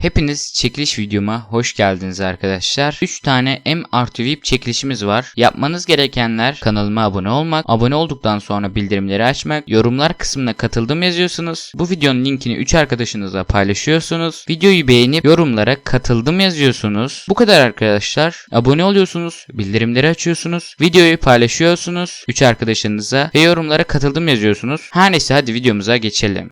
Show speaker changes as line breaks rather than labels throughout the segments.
Hepiniz çekiliş videoma hoş geldiniz arkadaşlar. 3 tane M artı VIP çekilişimiz var. Yapmanız gerekenler kanalıma abone olmak, abone olduktan sonra bildirimleri açmak, yorumlar kısmına katıldım yazıyorsunuz. Bu videonun linkini 3 arkadaşınızla paylaşıyorsunuz. Videoyu beğenip yorumlara katıldım yazıyorsunuz. Bu kadar arkadaşlar. Abone oluyorsunuz, bildirimleri açıyorsunuz, videoyu paylaşıyorsunuz 3 arkadaşınıza ve yorumlara katıldım yazıyorsunuz. Her neyse hadi videomuza geçelim.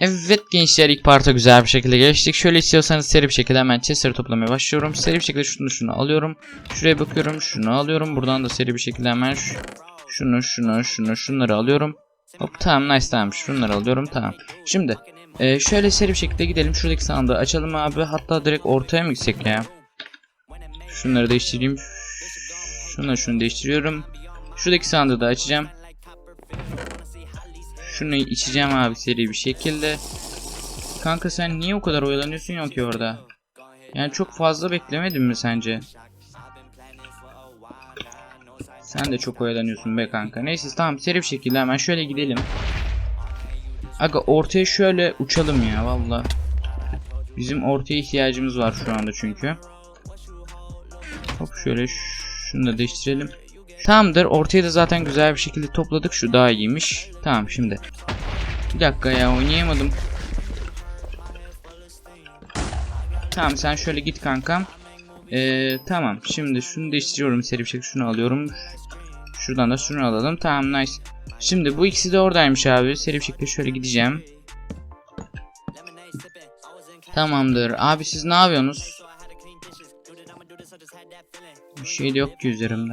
Evet gençler ilk parta güzel bir şekilde geçtik. Şöyle istiyorsanız seri bir şekilde hemen chestleri toplamaya başlıyorum. Seri bir şekilde şunu şunu alıyorum. Şuraya bakıyorum şunu alıyorum. Buradan da seri bir şekilde hemen şu- şunu şunu şunu şunları alıyorum. Hop tamam nice tamam şunları alıyorum tamam. Şimdi e, şöyle seri bir şekilde gidelim. Şuradaki sandığı açalım abi. Hatta direkt ortaya mı gitsek ya? Şunları değiştireyim. Şunu şunu değiştiriyorum. Şuradaki sandığı da açacağım. Şunu içeceğim abi seri bir şekilde. Kanka sen niye o kadar oyalanıyorsun yok ki orada? Yani çok fazla beklemedin mi sence? Sen de çok oyalanıyorsun be kanka. Neyse tamam seri bir şekilde hemen şöyle gidelim. Aga ortaya şöyle uçalım ya valla. Bizim ortaya ihtiyacımız var şu anda çünkü. Hop şöyle şunu da değiştirelim. Tamamdır. Ortaya da zaten güzel bir şekilde topladık. Şu daha iyiymiş. Tamam şimdi. Bir dakika ya oynayamadım. Tamam sen şöyle git kankam. Ee, tamam şimdi şunu değiştiriyorum seri bir şekilde şunu alıyorum. Şuradan da şunu alalım. Tamam nice. Şimdi bu ikisi de oradaymış abi. Seri bir şekilde şöyle gideceğim. Tamamdır. Abi siz ne yapıyorsunuz? Bir şey de yok ki üzerimde.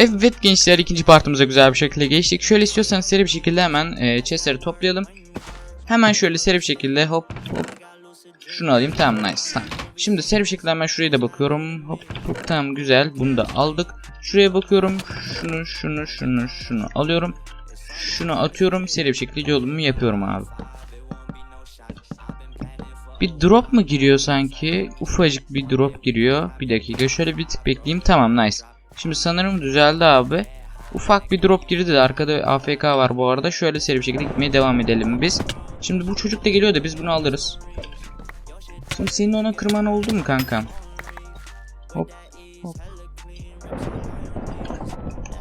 Evet gençler ikinci partımıza güzel bir şekilde geçtik. Şöyle istiyorsanız seri bir şekilde hemen e, chestleri toplayalım. Hemen şöyle seri bir şekilde hop hop. Şunu alayım tamam nice. Tamam. Şimdi seri bir şekilde hemen şuraya da bakıyorum. Hop hop tamam güzel. Bunu da aldık. Şuraya bakıyorum. Şunu şunu şunu şunu alıyorum. Şunu atıyorum. Seri bir şekilde yolumu yapıyorum abi. Bir drop mu giriyor sanki? Ufacık bir drop giriyor. Bir dakika şöyle bir tık bekleyeyim. Tamam nice. Şimdi sanırım düzeldi abi. Ufak bir drop girdi de arkada AFK var bu arada. Şöyle seri bir şekilde gitmeye devam edelim biz. Şimdi bu çocuk da geliyor da biz bunu alırız. Şimdi senin ona kırman oldu mu kankam? Hop hop.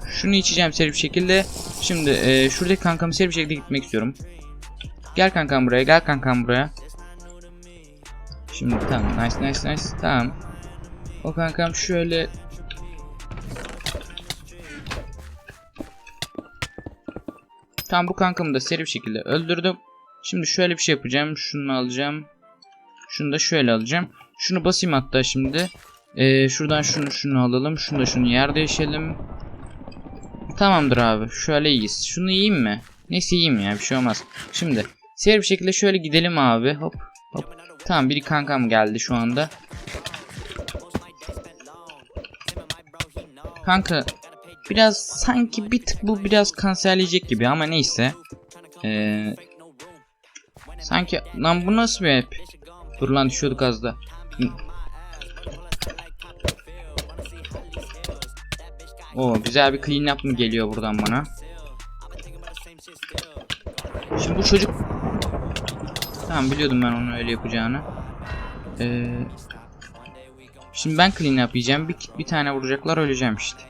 Şunu içeceğim seri bir şekilde. Şimdi e, şuradaki kankamı seri bir şekilde gitmek istiyorum. Gel kankam buraya gel kankam buraya. Şimdi tamam nice nice nice tamam. O kankam şöyle Tamam bu kankamı da seri bir şekilde öldürdüm. Şimdi şöyle bir şey yapacağım. Şunu alacağım. Şunu da şöyle alacağım. Şunu basayım hatta şimdi. Ee, şuradan şunu şunu alalım. Şunu da şunu yer değişelim. Tamamdır abi. Şöyle iyiyiz. Şunu yiyeyim mi? Neyse yiyeyim ya bir şey olmaz. Şimdi seri bir şekilde şöyle gidelim abi. Hop hop. Tamam biri kankam geldi şu anda. Kanka biraz sanki bir tık bu biraz kanserleyecek gibi ama neyse. Ee, sanki lan bu nasıl bir hep? Dur lan düşüyorduk az da. O güzel bir clean up mı geliyor buradan bana? Şimdi bu çocuk Tamam biliyordum ben onu öyle yapacağını. Ee, şimdi ben clean up yiyeceğim. Bir, bir tane vuracaklar öleceğim işte.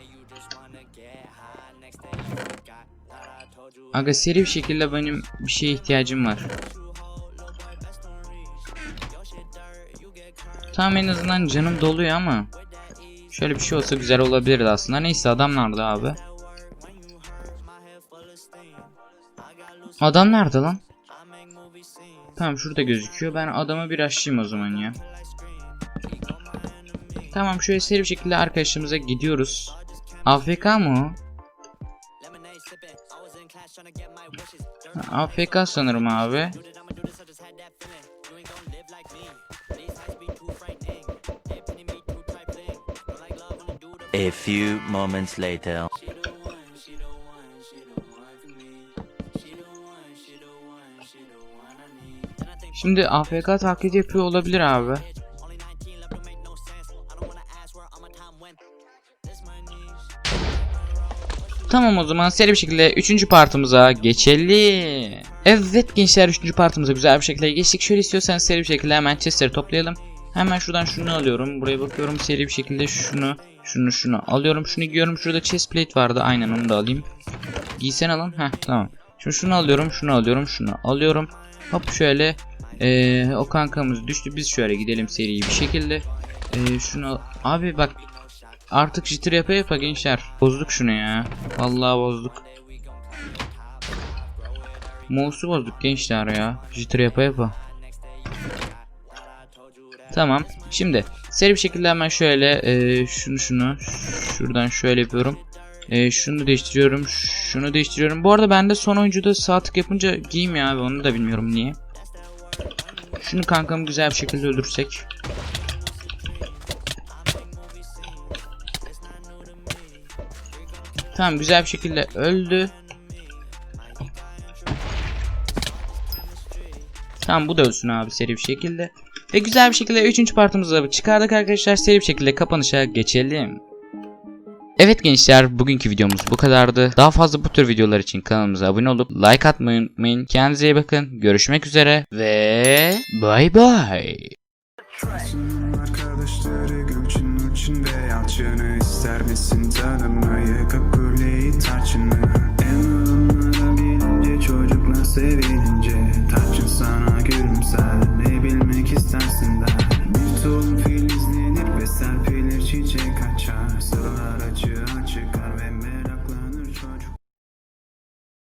Aga seri bir şekilde benim bir şeye ihtiyacım var. Tamam en azından canım doluyor ama şöyle bir şey olsa güzel olabilirdi aslında. Neyse adam nerede abi? Adam nerede lan? Tamam şurada gözüküyor. Ben adama bir açayım o zaman ya. Tamam şöyle seri bir şekilde arkadaşımıza gidiyoruz. AFK mı o? AFK sanırım abi.
A few moments later.
Şimdi AFK taklit yapıyor olabilir abi. Tamam o zaman seri bir şekilde 3. partımıza geçelim. Evet gençler 3. partımıza güzel bir şekilde geçtik. Şöyle istiyorsanız seri bir şekilde hemen chestleri toplayalım. Hemen şuradan şunu alıyorum. Buraya bakıyorum seri bir şekilde şunu, şunu, şunu alıyorum. Şunu giyiyorum. Şurada chest plate vardı. Aynen onu da alayım. Giysen alın. Heh tamam. Şimdi şunu alıyorum, şunu alıyorum, şunu alıyorum. Hop şöyle. Ee, o kankamız düştü. Biz şöyle gidelim seri bir şekilde. Ee, şunu Abi bak Artık jitter yapa yapa gençler. Bozduk şunu ya. Vallahi bozduk. Mouse'u bozduk gençler ya. Jitter yapa yapa. Tamam. Şimdi seri bir şekilde hemen şöyle e, şunu şunu şuradan şöyle yapıyorum. E, şunu değiştiriyorum. Şunu değiştiriyorum. Bu arada bende son oyuncuda sağ tık yapınca giymiyor abi. Onu da bilmiyorum niye. Şunu kankamı güzel bir şekilde öldürsek. Tamam güzel bir şekilde öldü. Tamam bu da ölsün abi seri bir şekilde. Ve güzel bir şekilde 3. partımızı çıkardık arkadaşlar. Seri bir şekilde kapanışa geçelim. Evet gençler bugünkü videomuz bu kadardı. Daha fazla bu tür videolar için kanalımıza abone olup like atmayı unutmayın. Kendinize iyi bakın. Görüşmek üzere ve bay bay
içinde yalçını ister misin tanımayı kabul et tarçını En ılımlara gelince çocukla sevin.